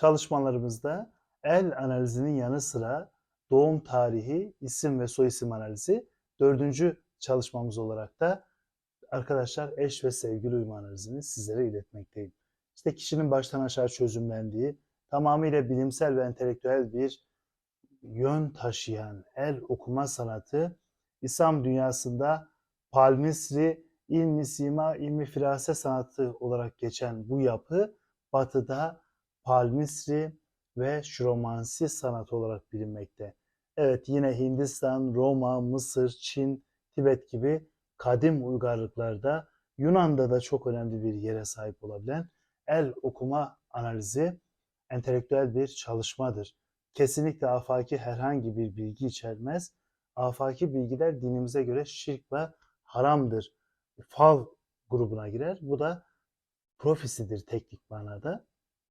çalışmalarımızda el analizinin yanı sıra doğum tarihi, isim ve soyisim analizi dördüncü çalışmamız olarak da arkadaşlar eş ve sevgili uyum analizini sizlere iletmekteyim. İşte kişinin baştan aşağı çözümlendiği, tamamıyla bilimsel ve entelektüel bir yön taşıyan el okuma sanatı İslam dünyasında palmisri, ilmi sima, ilmi firase sanatı olarak geçen bu yapı batıda palmisri ve şromansi sanatı olarak bilinmekte. Evet yine Hindistan, Roma, Mısır, Çin, Tibet gibi kadim uygarlıklarda Yunan'da da çok önemli bir yere sahip olabilen el okuma analizi entelektüel bir çalışmadır. Kesinlikle afaki herhangi bir bilgi içermez. Afaki bilgiler dinimize göre şirk ve haramdır. Fal grubuna girer. Bu da profisidir teknik manada.